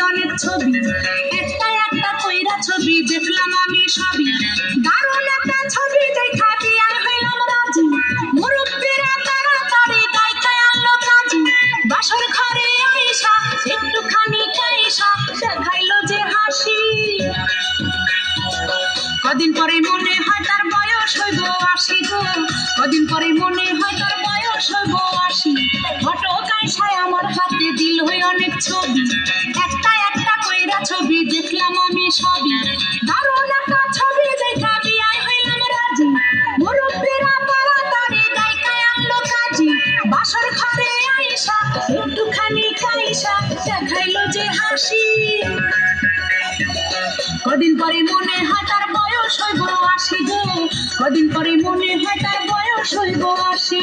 অনেক ছবি। একটা একটা কইরা ছবি, দেখলাম আমি সবই। দারুণ একটা ছবি দেখা বিয়ার হইলাম রাজি। মুরব্বীরা তাড়াতাড়ি গাইতে আনলো কাজী। বাসর ঘরে আইসা, একটুখানি কাইসা দেখাইলো যে হাসি। কদিন পরে মনে হয় তার বয়স হইব আশি গো। কদিন পরে মনে হয় তার বয়স হইব আশি। ফটো কাইসায় আমার হাতে দিল হই অনেক ছবি। একটা কদিন পরে মনে তার বয়স হইব আসি গো। কদিন পরে মনে তার বয়স হইব আশি।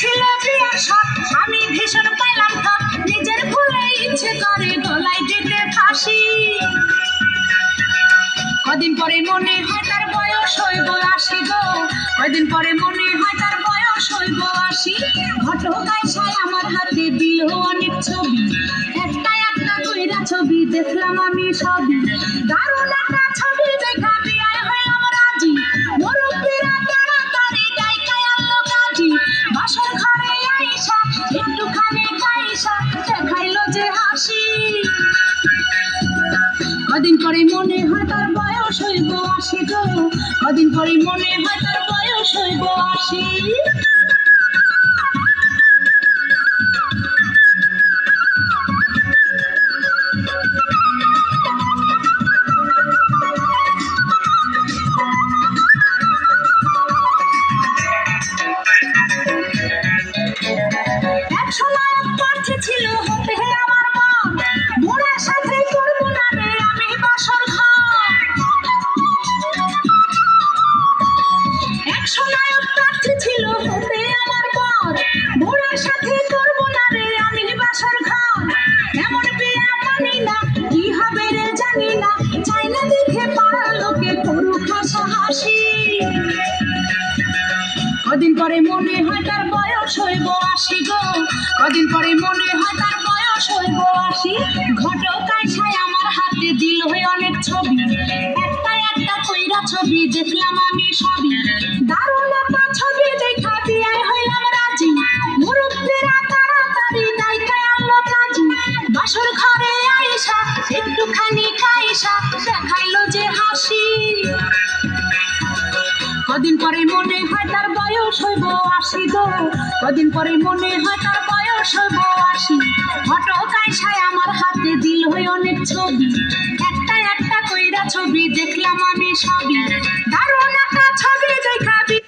ছিল আমি ভীষণ পাইলাম নিজের ভুলে ইচ্ছে করে গলায় দিতে ফাঁসি। কদিন পরে মনে হয় তার বয়স হইব আশি গো। কদিন পরে মনে হয় তার বয়স হইব আশি। ঘটকায় সায় আমার হাতে দিল অনেক ছবি। একটা একটা কইরা ছবি, দেখলাম আমি সবই। দারুণ একটা ছবি কদিন পরে মনে হয় তার বয়স হইব আসি গো। কদিন পরে মনে হয় তার বয়স হইব আশি। পরে মনে হয় তার বয়স হইব আশি গো। কদিন পরে মনে হয় তার বয়স হইব আশি। ঘটকায় ছায় আমার হাতে দিল হয়ে অনেক ছবি। একটা একটা কইরা ছবি দেখলাম আমি সবই। দারুণ একটা ছবি দেখা বিয়ায় হইলাম রাজি। মুরব্বীরা তাড়াতাড়ি দায়িকায় আনলো কাজী। বাসর ঘরে আইসা, একটুখানি খাইসা, দেখাইলো যে হাসি। কদিন পরে মনে হয় তার বয়স হইব আসি গো। কদিন পরে মনে হয় তার বয়স হইব আসি ফটকায় সায় আমার হাতে দিল হই অনেক ছবি। একটা একটা কইরা ছবি দেখলাম আমি সবই। দারুণ একটা ছবি দেখাবি।